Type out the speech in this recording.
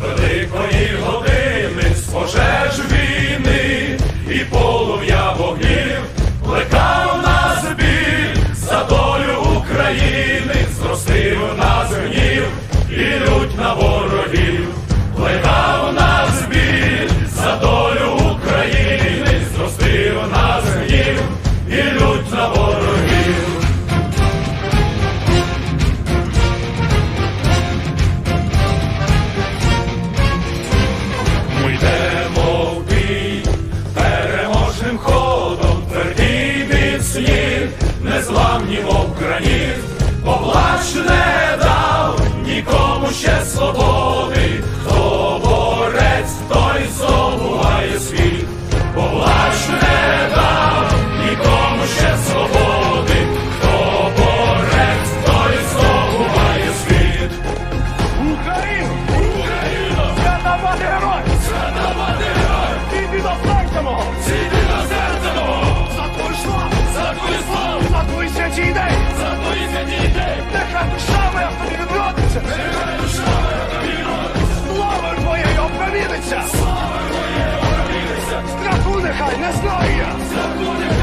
Великої години з пожеж війни і полум'я вогнів плекав нас біль за долю України, зростив нас гнів і лють на волю. незламні, мов граніт. someone there.